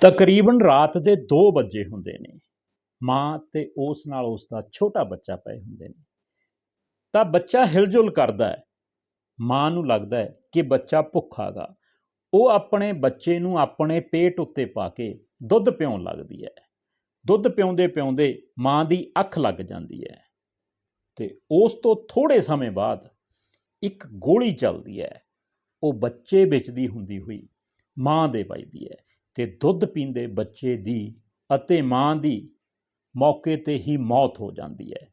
ਤਕਰੀਬਨ ਰਾਤ ਦੇ 2 ਵਜੇ ਹੁੰਦੇ ਨੇ। ਮਾਂ ਤੇ ਉਸ ਨਾਲ ਉਸ ਦਾ ਛੋਟਾ ਬੱਚਾ ਪਏ ਹੁੰਦੇ ਨੇ। ਤਾਂ ਬੱਚਾ ਹਿਲਜੁਲ ਕਰਦਾ ਹੈ। ਮਾਂ ਨੂੰ ਲੱਗਦਾ ਹੈ ਕਿ ਬੱਚਾ ਭੁੱਖਾ ਗਾ ਉਹ ਆਪਣੇ ਬੱਚੇ ਨੂੰ ਆਪਣੇ ਪੇਟ ਉੱਤੇ ਪਾ ਕੇ ਦੁੱਧ ਪਿਉਣ ਲੱਗਦੀ ਹੈ। ਦੁੱਧ ਪਿਉਂਦੇ ਪਿਉਂਦੇ ਮਾਂ ਦੀ ਅੱਖ ਲੱਗ ਜਾਂਦੀ ਹੈ। ਤੇ ਉਸ ਤੋਂ ਥੋੜੇ ਸਮੇਂ ਬਾਅਦ ਇੱਕ ਗੋਲੀ ਚੱਲਦੀ ਹੈ। ਉਹ ਬੱਚੇ ਵਿੱਚ ਦੀ ਹੁੰਦੀ ਹੋਈ ਮਾਂ ਦੇ ਵੱਜਦੀ ਹੈ। ਤੇ ਦੁੱਧ ਪੀਂਦੇ ਬੱਚੇ ਦੀ ਅਤੇ ਮਾਂ ਦੀ ਮੌਕੇ ਤੇ ਹੀ ਮੌਤ ਹੋ ਜਾਂਦੀ ਹੈ।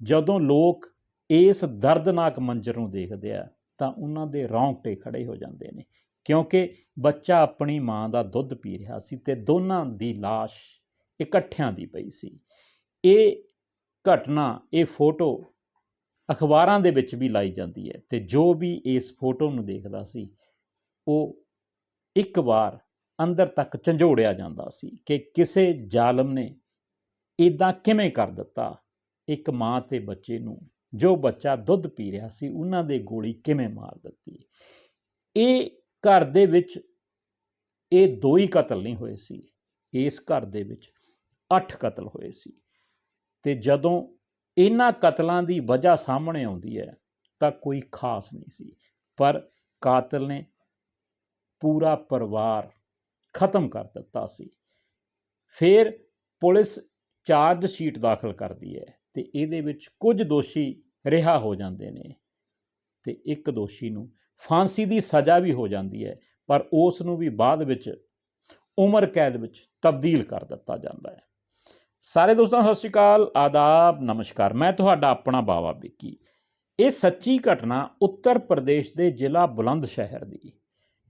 ਜਦੋਂ ਲੋਕ ਇਸ ਦਰਦਨਾਕ ਮੰਜ਼ਰ ਨੂੰ ਦੇਖਦੇ ਆ, ਤਾਂ ਉਹਨਾਂ ਦੇ ਰੌਂਗਟੇ ਖੜੇ ਹੋ ਜਾਂਦੇ ਨੇ, ਕਿਉਂਕਿ ਬੱਚਾ ਆਪਣੀ ਮਾਂ ਦਾ ਦੁੱਧ ਪੀ ਰਿਹਾ ਸੀ ਤੇ ਦੋਨਾਂ ਦੀ ਲਾਸ਼ ਇਕੱਠਿਆਂ ਦੀ ਪਈ ਸੀ। ਇਹ ਘਟਨਾ, ਇਹ ਫੋਟੋ ਅਖਬਾਰਾਂ ਦੇ ਵਿੱਚ ਵੀ ਲਾਈ ਜਾਂਦੀ ਹੈ ਤੇ ਜੋ ਵੀ ਇਸ ਫੋਟੋ ਨੂੰ ਦੇਖਦਾ ਸੀ, ਉਹ ਇੱਕ ਵਾਰ ਅੰਦਰ ਤੱਕ ਝੰਜੋੜਿਆ ਜਾਂਦਾ ਸੀ ਕਿ ਕਿਸੇ ਜ਼ਾਲਮ ਨੇ ਇਦਾਂ ਕਿਵੇਂ ਕਰ ਦਿੱਤਾ? ਇੱਕ ਮਾਂ ਤੇ ਬੱਚੇ ਨੂੰ ਜੋ ਬੱਚਾ ਦੁੱਧ ਪੀ ਰਿਹਾ ਸੀ, ਉਹਨਾਂ ਦੇ ਗੋਲੀ ਕਿਵੇਂ ਮਾਰ ਦਿੱਤੀ? ਇਹ ਘਰ ਦੇ ਵਿੱਚ ਇਹ ਦੋ ਹੀ ਕਤਲ ਨਹੀਂ ਹੋਏ ਸੀ। ਇਸ ਘਰ ਦੇ ਵਿੱਚ 8 ਕਤਲ ਹੋਏ ਸੀ। ਤੇ ਜਦੋਂ ਇਹਨਾਂ ਕਤਲਾਂ ਦੀ ਵਜ੍ਹਾ ਸਾਹਮਣੇ ਆਉਂਦੀ ਹੈ, ਤਾਂ ਕੋਈ ਖਾਸ ਨਹੀਂ ਸੀ। ਪਰ ਕਾਤਲ ਨੇ ਪੂਰਾ ਪਰਿਵਾਰ ਖਤਮ ਕਰ ਦਿੱਤਾ ਸੀ। ਫਿਰ ਪੁਲਿਸ ਚਾਰਜ ਸ਼ੀਟ ਦਾਖਲ ਕਰਦੀ ਹੈ ਤੇ ਇਹਦੇ ਵਿੱਚ ਕੁਝ ਦੋਸ਼ੀ ਰਿਹਾ ਹੋ ਜਾਂਦੇ ਨੇ ਤੇ ਇੱਕ ਦੋਸ਼ੀ ਨੂੰ ਫਾਂਸੀ ਦੀ ਸਜ਼ਾ ਵੀ ਹੋ ਜਾਂਦੀ ਹੈ, ਪਰ ਉਸ ਨੂੰ ਵੀ ਬਾਅਦ ਵਿੱਚ ਉਮਰ ਕੈਦ ਵਿੱਚ ਤਬਦੀਲ ਕਰ ਦਿੱਤਾ ਜਾਂਦਾ ਹੈ। ਸਾਰੇ ਦੋਸਤਾਂ, ਸਤਿ ਸ਼੍ਰੀ ਅਕਾਲ, ਆਦਾਬ, ਨਮਸਕਾਰ। ਮੈਂ ਤੁਹਾਡਾ ਆਪਣਾ ਬਾਵਾ ਵਿੱਕੀ। ਇਹ ਸੱਚੀ ਘਟਨਾ ਉੱਤਰ ਪ੍ਰਦੇਸ਼ ਦੇ ਜ਼ਿਲ੍ਹਾ ਬੁਲੰਦ ਸ਼ਹਿਰ ਦੀ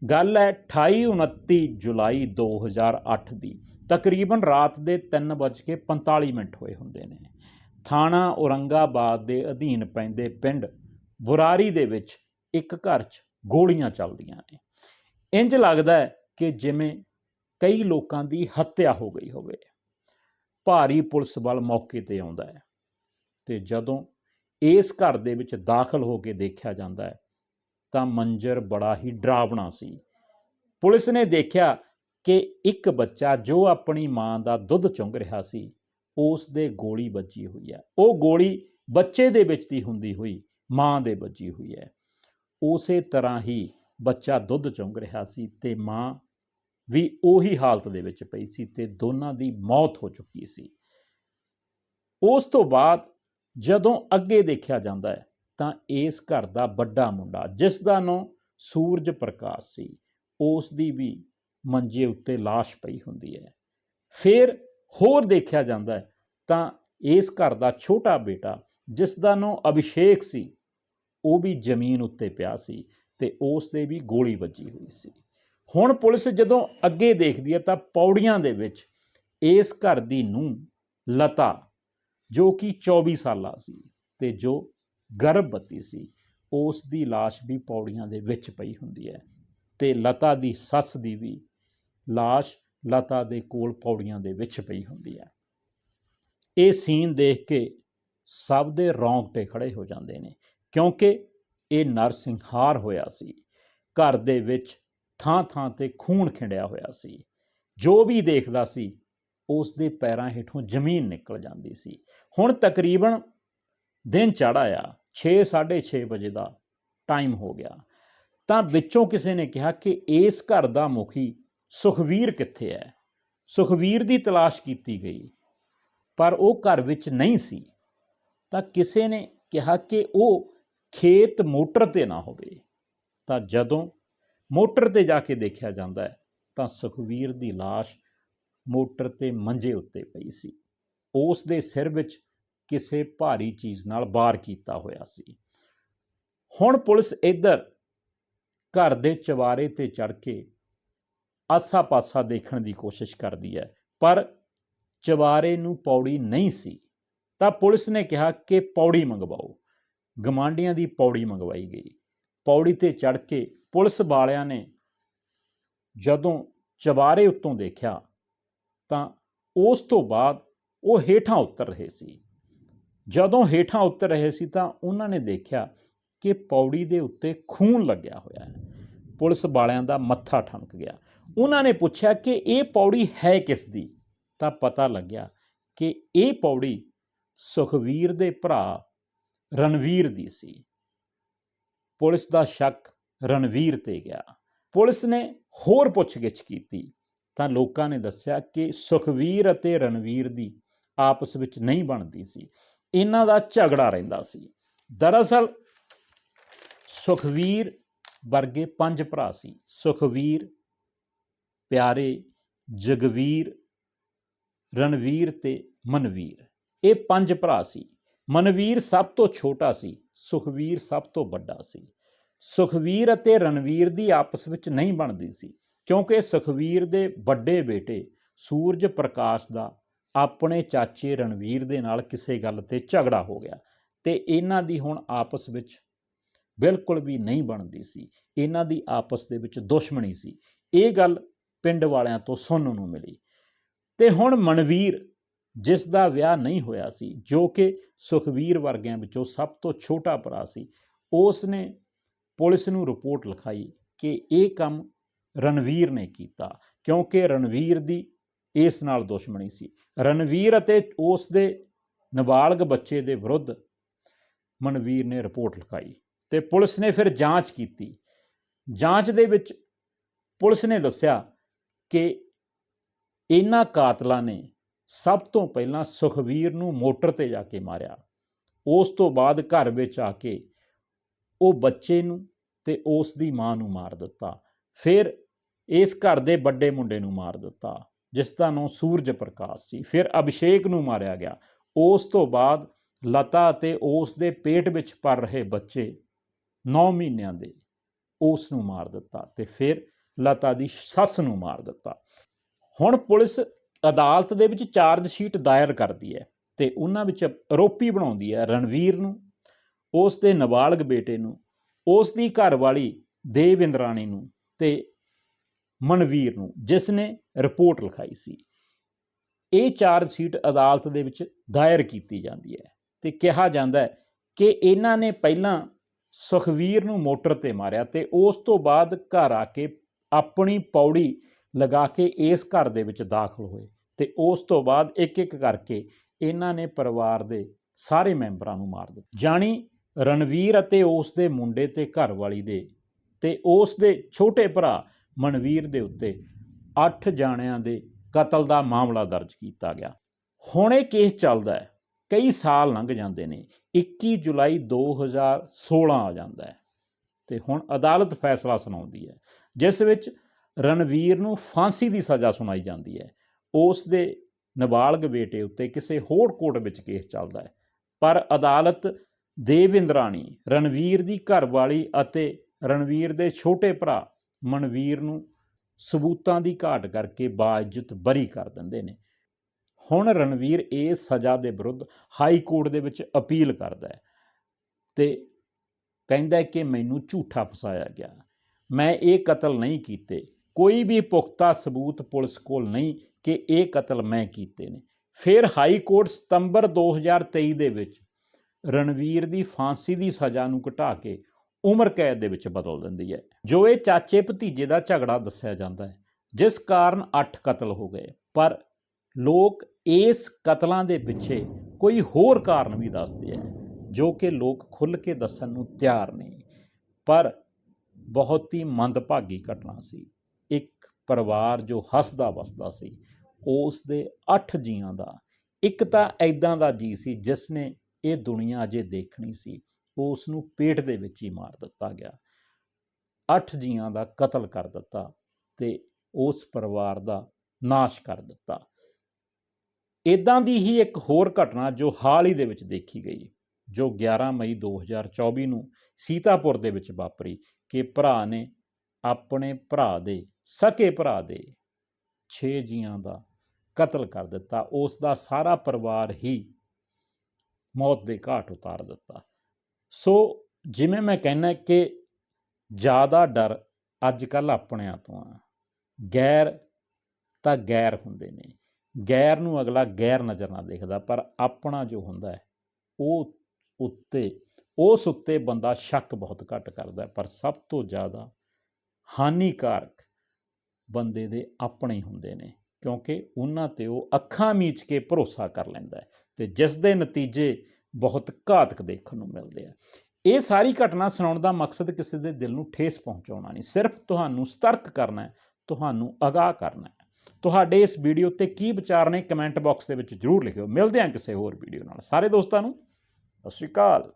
ਗੱਲ ਹੈ 28 29 ਜੁਲਾਈ 2008 ਦੀ। ਤਕਰੀਬਨ ਰਾਤ ਦੇ 3:45 ਮਿੰਟ ਹੋਏ ਹੁੰਦੇ ਨੇ। ਥਾਣਾ ਔਰੰਗਾਬਾਦ ਦੇ ਅਧੀਨ ਪੈਂਦੇ ਪਿੰਡ ਬੁਰਾਰੀ ਦੇ ਵਿੱਚ ਇੱਕ ਘਰ 'ਚ ਗੋਲੀਆਂ ਚੱਲਦੀਆਂ ਨੇ। ਇੰਜ ਲੱਗਦਾ ਕਿ ਜਿਵੇਂ ਕਈ ਲੋਕਾਂ ਦੀ ਹੱਤਿਆ ਹੋ ਗਈ ਹੋਵੇ। ਭਾਰੀ ਪੁਲਿਸ ਬਲ ਮੌਕੇ ਤੇ ਆਉਂਦਾ ਹੈ ਤੇ ਜਦੋਂ ਇਸ ਘਰ ਦੇ ਵਿੱਚ ਦਾਖਲ ਹੋ ਕੇ ਦੇਖਿਆ ਜਾਂਦਾ ਹੈ ਤਾਂ ਮੰਜ਼ਰ ਬੜਾ ਹੀ ਡਰਾਵਣਾ ਸੀ। ਪੁਲਿਸ ਨੇ ਦੇਖਿਆ ਕਿ ਇੱਕ ਬੱਚਾ ਜੋ ਆਪਣੀ ਮਾਂ ਦਾ ਦੁੱਧ ਚੁੰਗ ਰਿਹਾ ਸੀ, ਉਸ ਦੇ ਗੋਲੀ ਵੱਜੀ ਹੋਈ ਹੈ। ਉਹ ਗੋਲੀ ਬੱਚੇ ਦੇ ਵਿੱਚ ਦੀ ਹੁੰਦੀ ਹੋਈ, ਮਾਂ ਦੇ ਵੱਜੀ ਹੋਈ ਹੈ। ਉਸੇ ਤਰ੍ਹਾਂ ਹੀ ਬੱਚਾ ਦੁੱਧ ਚੁੰਗ ਰਿਹਾ ਸੀ ਤੇ ਮਾਂ ਵੀ ਉਹੀ ਹਾਲਤ ਦੇ ਵਿੱਚ ਪਈ ਸੀ ਤੇ ਦੋਨਾਂ ਦੀ ਮੌਤ ਹੋ ਚੁੱਕੀ ਸੀ। ਉਸ ਤੋਂ ਬਾਅਦ ਜਦੋਂ ਅੱਗੇ ਦੇਖਿਆ ਜਾਂਦਾ ਹੈ ਤਾਂ ਇਸ ਘਰ ਦਾ ਵੱਡਾ ਮੁੰਡਾ, ਜਿਸ ਦਾ ਨਾਂ ਸੂਰਜ ਪ੍ਰਕਾਸ਼ ਸੀ ਉਸ ਦੀ ਵੀ ਮੰਜੇ ਉੱਤੇ লাশ ਪਈ ਹੁੰਦੀ ਹੈ। ਫਿਰ ਹੋਰ ਦੇਖਿਆ ਜਾਂਦਾ ਹੈ, ਤਾਂ ਇਸ ਘਰ ਦਾ ਛੋਟਾ ਬੇਟਾ, ਜਿਸ ਦਾ ਨਾਂ ਅਭਿਸ਼ੇਕ ਸੀ, ਉਹ ਵੀ ਜ਼ਮੀਨ ਉੱਤੇ ਪਿਆ ਸੀ ਤੇ ਉਸ ਦੇ ਵੀ ਗੋਲੀ ਵੱਜੀ ਹੋਈ ਸੀ। ਹੁਣ ਪੁਲਿਸ ਜਦੋਂ ਅੱਗੇ ਦੇਖਦੀ ਹੈ ਤਾਂ ਪੌੜੀਆਂ ਦੇ ਵਿੱਚ ਇਸ ਘਰ ਦੀ ਨੂੰ ਲਤਾ, ਜੋ ਕਿ 24 ਸਾਲਾ ਸੀ ਤੇ ਜੋ ਗਰਭਵਤੀ ਸੀ ਉਸ ਦੀ লাশ ਵੀ ਪੌੜੀਆਂ ਦੇ ਵਿੱਚ ਪਈ ਹੁੰਦੀ ਹੈ ਤੇ ਲਤਾ ਦੀ ਸੱਸ ਦੀ ਵੀ লাশ ਲਤਾ ਦੇ ਕੋਲ ਪੌੜੀਆਂ ਦੇ ਵਿੱਚ ਪਈ ਹੁੰਦੀ ਹੈ ਇਹ ਸੀਨ ਦੇਖ ਕੇ ਸਭ ਦੇ ਰੌਂਗਟੇ ਖੜੇ ਹੋ ਜਾਂਦੇ ਨੇ ਕਿਉਂਕਿ ਇਹ ਨਰਸਿੰਹਾਰ ਹੋਇਆ ਸੀ ਘਰ ਦੇ ਵਿੱਚ ਥਾਂ ਥਾਂ ਤੇ ਖੂਨ ਖਿੰਡਿਆ ਹੋਇਆ ਸੀ ਜੋ ਵੀ ਦੇਖਦਾ ਸੀ ਉਸ ਦੇ ਪੈਰਾਂ ਹੇਠੋਂ ਜ਼ਮੀਨ ਨਿਕਲ ਜਾਂਦੀ ਸੀ ਹੁਣ ਤਕਰੀਬਨ ਦਿਨ ਚੜ੍ਹਾਇਆ 6:30 ਵਜੇ ਦਾ ਟਾਈਮ ਹੋ ਗਿਆ। ਤਾਂ ਵਿੱਚੋਂ ਕਿਸੇ ਨੇ ਕਿਹਾ ਕਿ ਇਸ ਘਰ ਦਾ ਮੁਖੀ ਸੁਖਵੀਰ ਕਿੱਥੇ ਹੈ? ਸੁਖਵੀਰ ਦੀ ਤਲਾਸ਼ ਕੀਤੀ ਗਈ, ਪਰ ਉਹ ਘਰ ਵਿੱਚ ਨਹੀਂ ਸੀ। ਤਾਂ ਕਿਸੇ ਨੇ ਕਿਹਾ ਕਿ ਉਹ ਖੇਤ ਮੋਟਰ ਤੇ ਨਾ ਹੋਵੇ। ਤਾਂ ਜਦੋਂ ਮੋਟਰ ਤੇ ਜਾ ਕੇ ਦੇਖਿਆ ਜਾਂਦਾ ਹੈ, ਤਾਂ ਸੁਖਵੀਰ ਦੀ লাশ ਮੋਟਰ ਤੇ ਮੰਜੇ ਉੱਤੇ ਪਈ ਸੀ। ਉਸ ਦੇ ਸਿਰ ਵਿੱਚ ਕਿਸੇ ਭਾਰੀ ਚੀਜ਼ ਨਾਲ ਬਾਰ ਕੀਤਾ ਹੋਇਆ ਸੀ। ਹੁਣ ਪੁਲਿਸ ਇੱਧਰ ਘਰ ਦੇ ਚਵਾਰੇ ਤੇ ਚੜ ਕੇ ਆਸਾ-ਪਾਸਾ ਦੇਖਣ ਦੀ ਕੋਸ਼ਿਸ਼ ਕਰਦੀ ਹੈ, ਪਰ ਚਵਾਰੇ ਨੂੰ ਪੌੜੀ ਨਹੀਂ ਸੀ। ਤਾਂ ਪੁਲਿਸ ਨੇ ਕਿਹਾ ਕਿ ਪੌੜੀ ਮੰਗਵਾਓ। ਗਮਾਂਡੀਆਂ ਦੀ ਪੌੜੀ ਮੰਗਵਾਈ ਗਈ। ਪੌੜੀ ਤੇ ਚੜ ਕੇ ਪੁਲਿਸ ਵਾਲਿਆਂ ਨੇ ਜਦੋਂ ਚਵਾਰੇ ਉੱਤੋਂ ਦੇਖਿਆ ਤਾਂ ਉਸ ਤੋਂ ਬਾਅਦ ਉਹ ਹੇਠਾਂ ਉਤਰ ਰਹੇ ਸੀ। ਜਦੋਂ ਹੇਠਾਂ ਉਤਰ ਰਹੇ ਸੀ ਤਾਂ ਉਹਨਾਂ ਨੇ ਦੇਖਿਆ ਕਿ ਪੌੜੀ ਦੇ ਉੱਤੇ ਖੂਨ ਲੱਗਿਆ ਹੋਇਆ ਹੈ। ਪੁਲਿਸ ਵਾਲਿਆਂ ਦਾ ਮੱਥਾ ਠਣਕ ਗਿਆ। ਉਹਨਾਂ ਨੇ ਪੁੱਛਿਆ ਕਿ ਇਹ ਪੌੜੀ ਹੈ ਕਿਸ ਦੀ? ਤਾਂ ਪਤਾ ਲੱਗਿਆ ਕਿ ਇਹ ਪੌੜੀ ਸੁਖਵੀਰ ਦੇ ਭਰਾ ਰਣਵੀਰ ਦੀ ਸੀ। ਪੁਲਿਸ ਦਾ ਸ਼ੱਕ ਰਣਵੀਰ ਤੇ ਗਿਆ। ਪੁਲਿਸ ਨੇ ਹੋਰ ਪੁੱਛਗਿੱਛ ਕੀਤੀ। ਤਾਂ ਲੋਕਾਂ ਨੇ ਦੱਸਿਆ ਕਿ ਸੁਖਵੀਰ ਅਤੇ ਰਣਵੀਰ ਦੀ ਆਪਸ ਵਿੱਚ ਨਹੀਂ ਬਣਦੀ ਸੀ। ਇਹਨਾਂ ਦਾ ਝਗੜਾ ਰਹਿੰਦਾ ਸੀ। ਦਰਅਸਲ ਸੁਖਵੀਰ ਵਰਗੇ ਪੰਜ ਭਰਾ ਸੀ। ਸੁਖਵੀਰ, ਪਿਆਰੇ ਜਗਵੀਰ, ਰਣਵੀਰ ਤੇ ਮਨਵੀਰ। ਇਹ ਪੰਜ ਭਰਾ ਸੀ। ਮਨਵੀਰ ਸਭ ਤੋਂ ਛੋਟਾ ਸੀ। ਸੁਖਵੀਰ ਸਭ ਤੋਂ ਵੱਡਾ ਸੀ। ਸੁਖਵੀਰ ਅਤੇ ਰਣਵੀਰ ਦੀ ਆਪਸ ਵਿੱਚ ਨਹੀਂ ਬਣਦੀ ਸੀ। ਕਿਉਂਕਿ ਸੁਖਵੀਰ ਦੇ ਵੱਡੇ ਬੇਟੇ ਸੂਰਜ ਪ੍ਰਕਾਸ਼ ਦਾ ਆਪਣੇ ਚਾਚੇ ਰਣਵੀਰ ਦੇ ਨਾਲ ਕਿਸੇ ਗੱਲ ਤੇ ਝਗੜਾ ਹੋ ਗਿਆ ਤੇ ਇਹਨਾਂ ਦੀ ਹੁਣ ਆਪਸ ਵਿੱਚ ਬਿਲਕੁਲ ਵੀ ਨਹੀਂ ਬਣਦੀ ਸੀ। ਇਹਨਾਂ ਦੀ ਆਪਸ ਦੇ ਵਿੱਚ ਦੁਸ਼ਮਣੀ ਸੀ। ਇਹ ਗੱਲ ਪਿੰਡ ਵਾਲਿਆਂ ਤੋਂ ਸੁਣਨ ਨੂੰ ਮਿਲੀ। ਤੇ ਹੁਣ ਮਨਵੀਰ ਜਿਸ ਦਾ ਵਿਆਹ ਨਹੀਂ ਹੋਇਆ ਸੀ, ਜੋ ਕਿ ਸੁਖਵੀਰ ਵਰਗਿਆਂ ਵਿੱਚੋਂ ਸਭ ਤੋਂ ਛੋਟਾ ਭਰਾ ਸੀ ਉਸ ਨੇ ਪੁਲਿਸ ਨੂੰ ਰਿਪੋਰਟ ਲਿਖਾਈ ਕਿ ਇਹ ਕੰਮ ਰਣਵੀਰ ਨੇ ਕੀਤਾ, ਕਿਉਂਕਿ ਰਣਵੀਰ ਦੀ ਇਸ ਨਾਲ ਦੁਸ਼ਮਣੀ ਸੀ। ਰਣਵੀਰ ਅਤੇ ਉਸ ਦੇ ਨਾਬਾਲਗ ਬੱਚੇ ਦੇ ਵਿਰੁੱਧ ਮਨਵੀਰ ਨੇ ਰਿਪੋਰਟ ਲਿਖਾਈ ਤੇ ਪੁਲਿਸ ਨੇ ਫਿਰ ਜਾਂਚ ਕੀਤੀ। ਜਾਂਚ ਦੇ ਵਿੱਚ ਪੁਲਿਸ ਨੇ ਦੱਸਿਆ ਕਿ ਇਹਨਾਂ ਕਾਤਲਾਂ ਨੇ ਸਭ ਤੋਂ ਪਹਿਲਾਂ ਸੁਖਵੀਰ ਨੂੰ ਮੋਟਰ ਤੇ ਜਾ ਕੇ ਮਾਰਿਆ। ਉਸ ਤੋਂ ਬਾਅਦ ਘਰ ਵਿੱਚ ਆ ਕੇ ਉਹ ਬੱਚੇ ਨੂੰ ਤੇ ਉਸ ਦੀ ਮਾਂ ਨੂੰ ਮਾਰ ਦਿੱਤਾ। ਫਿਰ ਇਸ ਘਰ ਦੇ ਵੱਡੇ ਮੁੰਡੇ ਨੂੰ ਮਾਰ ਦਿੱਤਾ। ਜਿਸ ਦਾ ਨਾਮ ਸੂਰਜ ਪ੍ਰਕਾਸ਼ ਸੀ। ਫਿਰ ਅਭਿਸ਼ੇਕ ਨੂੰ ਮਾਰਿਆ ਗਿਆ। ਉਸ ਤੋਂ ਬਾਅਦ ਲਤਾ ਅਤੇ ਉਸ ਦੇ ਪੇਟ ਵਿੱਚ ਪਰ ਰਹੇ ਬੱਚੇ 9 ਮਹੀਨਿਆਂ ਦੇ ਉਸ ਨੂੰ ਮਾਰ ਦਿੱਤਾ ਤੇ ਫਿਰ ਲਤਾ ਦੀ ਸੱਸ ਨੂੰ ਮਾਰ ਦਿੱਤਾ। ਹੁਣ ਪੁਲਿਸ ਅਦਾਲਤ ਦੇ ਵਿੱਚ ਚਾਰਜ ਸ਼ੀਟ ਦਾਇਰ ਕਰਦੀ ਹੈ ਤੇ ਉਹਨਾਂ ਵਿੱਚ ਆਰੋਪੀ ਬਣਾਉਂਦੀ ਹੈ ਰਣਵੀਰ ਨੂੰ, ਉਸ ਦੇ ਨਾਬਾਲਗ ਬੇਟੇ ਨੂੰ, ਉਸ ਦੀ ਘਰਵਾਲੀ ਦੇਵਿੰਦਰਾਣੀ ਨੂੰ ਤੇ ਮਨਵੀਰ ਨੂੰ, ਜਿਸ ਨੇ ਰਿਪੋਰਟ ਲਿਖਾਈ ਸੀ। ਇਹ ਚਾਰਜ ਸ਼ੀਟ ਅਦਾਲਤ ਦੇ ਵਿੱਚ ਦਾਇਰ ਕੀਤੀ ਜਾਂਦੀ ਹੈ ਤੇ ਕਿਹਾ ਜਾਂਦਾ ਹੈ ਕਿ ਇਹਨਾਂ ਨੇ ਪਹਿਲਾਂ ਸੁਖਵੀਰ ਨੂੰ ਮੋਟਰ ਤੇ ਮਾਰਿਆ ਤੇ ਉਸ ਤੋਂ ਬਾਅਦ ਘਰ ਆ ਕੇ ਆਪਣੀ ਪੌੜੀ ਲਗਾ ਕੇ ਇਸ ਘਰ ਦੇ ਵਿੱਚ ਦਾਖਲ ਹੋਏ ਤੇ ਉਸ ਤੋਂ ਬਾਅਦ ਇੱਕ ਇੱਕ ਕਰਕੇ ਇਹਨਾਂ ਨੇ ਪਰਿਵਾਰ ਦੇ ਸਾਰੇ ਮੈਂਬਰਾਂ ਨੂੰ ਮਾਰ ਦਿੱਤਾ। ਜਾਣੀ ਰਣਵੀਰ ਅਤੇ ਉਸ ਦੇ ਮੁੰਡੇ ਤੇ ਘਰਵਾਲੀ ਦੇ ਤੇ ਉਸ ਦੇ ਛੋਟੇ ਭਰਾ ਮਨਵੀਰ ਦੇ ਉੱਤੇ 8 ਜਾਣਿਆਂ ਦੇ ਕਤਲ ਦਾ ਮਾਮਲਾ ਦਰਜ ਕੀਤਾ ਗਿਆ। ਹੁਣ ਇਹ ਕੇਸ ਚੱਲਦਾ ਹੈ। ਕਈ ਸਾਲ ਲੰਘ ਜਾਂਦੇ ਨੇ। 21 ਜੁਲਾਈ 2016 ਆ ਜਾਂਦਾ ਹੈ। ਤੇ ਹੁਣ ਅਦਾਲਤ ਫੈਸਲਾ ਸੁਣਾਉਂਦੀ ਹੈ। ਜਿਸ ਵਿੱਚ ਰਣਵੀਰ ਨੂੰ ਫਾਂਸੀ ਦੀ ਸਜ਼ਾ ਸੁਣਾਈ ਜਾਂਦੀ ਹੈ। ਉਸ ਦੇ ਨਾਬਾਲਗ ਬੇਟੇ ਉੱਤੇ ਕਿਸੇ ਹੋਰ ਕੋਰਟ ਵਿੱਚ ਕੇਸ ਚੱਲਦਾ ਹੈ। ਪਰ ਅਦਾਲਤ ਦੇਵਿੰਦਰਾਣੀ ਰਣਵੀਰ ਦੀ ਘਰਵਾਲੀ ਅਤੇ ਰਣਵੀਰ ਦੇ ਛੋਟੇ ਭਰਾ ਮਨਵੀਰ ਨੂੰ ਸਬੂਤਾਂ ਦੀ ਘਾਟ ਕਰਕੇ ਬਾਇਜ਼ਤ ਬਰੀ ਕਰ ਦਿੰਦੇ ਨੇ। ਹੁਣ ਰਣਵੀਰ ਇਸ ਸਜ਼ਾ ਦੇ ਵਿਰੁੱਧ ਹਾਈ ਕੋਰਟ ਦੇ ਵਿੱਚ ਅਪੀਲ ਕਰਦਾ ਹੈ ਤੇ ਕਹਿੰਦਾ ਕਿ ਮੈਨੂੰ ਝੂਠਾ ਫਸਾਇਆ ਗਿਆ। ਮੈਂ ਇਹ ਕਤਲ ਨਹੀਂ ਕੀਤੇ। ਕੋਈ ਵੀ ਪੁਖਤਾ ਸਬੂਤ ਪੁਲਿਸ ਕੋਲ ਨਹੀਂ ਕਿ ਇਹ ਕਤਲ ਮੈਂ ਕੀਤੇ ਨੇ। ਫਿਰ ਹਾਈ ਕੋਰਟ ਸਤੰਬਰ 2023 ਦੇ ਵਿੱਚ ਰਣਵੀਰ ਦੀ ਫਾਂਸੀ ਦੀ ਸਜ਼ਾ ਨੂੰ ਘਟਾ ਕੇ ਉਮਰ ਕੈਦ ਦੇ ਵਿੱਚ ਬਦਲ ਦਿੰਦੀ ਹੈ, ਜੋ ਇਹ ਚਾਚੇ ਭਤੀਜੇ ਦਾ ਝਗੜਾ ਦੱਸਿਆ ਜਾਂਦਾ ਹੈ, ਜਿਸ ਕਾਰਨ 8 ਕਤਲ ਹੋ ਗਏ। ਪਰ ਲੋਕ ਇਸ ਕਤਲਾਂ ਦੇ ਪਿੱਛੇ ਕੋਈ ਹੋਰ ਕਾਰਨ ਵੀ ਦੱਸਦੇ ਆ ਜੋ ਕਿ ਲੋਕ ਖੁੱਲ੍ਹ ਕੇ ਦੱਸਣ ਨੂੰ ਤਿਆਰ ਨਹੀਂ। ਪਰ ਬਹੁਤ ਹੀ ਮੰਦਭਾਗੀ ਘਟਨਾ ਸੀ। ਇੱਕ ਪਰਿਵਾਰ ਜੋ ਹੱਸਦਾ ਵਸਦਾ ਸੀ ਉਸ ਦੇ 8 ਜੀਆਂ ਦਾ, ਇੱਕ ਤਾਂ ਐਦਾਂ ਦਾ ਜੀ ਸੀ ਜਿਸ ਨੇ ਇਹ ਦੁਨੀਆ ਅਜੇ ਦੇਖਣੀ ਸੀ। ਉਸ ਨੂੰ ਪੇਟ ਦੇ ਵਿੱਚ ਹੀ ਮਾਰ ਦਿੱਤਾ ਗਿਆ। ਅੱਠ ਜੀਆਂ ਦਾ ਕਤਲ ਕਰ ਦਿੱਤਾ ਤੇ ਉਸ ਪਰਿਵਾਰ ਦਾ ਨਾਸ਼ ਕਰ ਦਿੱਤਾ। ਇਦਾਂ ਦੀ ਹੀ ਇੱਕ ਹੋਰ ਘਟਨਾ ਜੋ ਹਾਲ ਹੀ ਦੇ ਵਿੱਚ ਦੇਖੀ ਗਈ, ਜੋ 11 ਮਈ 2024 ਨੂੰ ਸੀਤਾਪੁਰ ਦੇ ਵਿੱਚ ਵਾਪਰੀ ਕਿ ਭਰਾ ਨੇ ਆਪਣੇ ਭਰਾ ਦੇ, ਸਕੇ ਭਰਾ ਦੇ 6 ਜੀਆਂ ਦਾ ਕਤਲ ਕਰ ਦਿੱਤਾ। ਉਸ ਦਾ ਸਾਰਾ ਪਰਿਵਾਰ ਹੀ ਮੌਤ ਦੇ ਘਾਟ ਉਤਾਰ ਦਿੱਤਾ। ਸੋ ਜਿਵੇਂ ਮੈਂ ਕਹਿੰਦਾ ਕਿ ਜ਼ਿਆਦਾ ਡਰ ਅੱਜ ਕੱਲ ਆਪਣਿਆਂ ਤੋਂ ਆ। ਗੈਰ ਤਾਂ ਗੈਰ ਹੁੰਦੇ ਨੇ। ਗੈਰ ਨੂੰ ਅਗਲਾ ਗੈਰ ਨਜ਼ਰ ਨਾਲ ਦੇਖਦਾ, ਪਰ ਆਪਣਾ ਜੋ ਹੁੰਦਾ ਹੈ, ਉਹ ਉੱਤੇ, ਉਸ ਉੱਤੇ ਬੰਦਾ ਸ਼ੱਕ ਬਹੁਤ ਘੱਟ ਕਰਦਾ ਪਰ ਸਭ ਤੋਂ ਜ਼ਿਆਦਾ ਹਾਨੀਕਾਰਕ ਬੰਦੇ ਦੇ ਆਪਣੇ ਹੀ ਹੁੰਦੇ ਨੇ, ਕਿਉਂਕਿ ਉਹਨਾਂ ਤੇ ਉਹ ਅੱਖਾਂ ਮੀਚ ਕੇ ਭਰੋਸਾ ਕਰ ਲੈਂਦਾ ਹੈ ਤੇ ਜਿਸ ਦੇ ਨਤੀਜੇ ਬਹੁਤ ਘਾਤਕ ਦੇਖਣ ਨੂੰ ਮਿਲਦੇ ਆ। ਇਹ ਸਾਰੀ ਘਟਨਾ ਸੁਣਾਉਣ ਦਾ ਮਕਸਦ ਕਿਸੇ ਦੇ ਦਿਲ ਨੂੰ ਠੇਸ ਪਹੁੰਚਾਉਣਾ ਨਹੀਂ। ਸਿਰਫ ਤੁਹਾਨੂੰ ਸਤਰਕ ਕਰਨਾ ਹੈ, ਤੁਹਾਨੂੰ ਅਗਾਹ ਕਰਨਾ ਹੈ। ਤੁਹਾਡੇ ਇਸ ਵੀਡੀਓ ਤੇ ਕੀ ਵਿਚਾਰ ਨੇ ਕਮੈਂਟ ਬਾਕਸ ਦੇ ਵਿੱਚ ਜਰੂਰ ਲਿਖਿਓ। ਮਿਲਦੇ ਹਾਂ ਕਿਸੇ ਹੋਰ ਵੀਡੀਓ ਨਾਲ। ਸਾਰੇ ਦੋਸਤਾਂ ਨੂੰ, ਸਤਿ ਸ਼੍ਰੀ ਅਕਾਲ।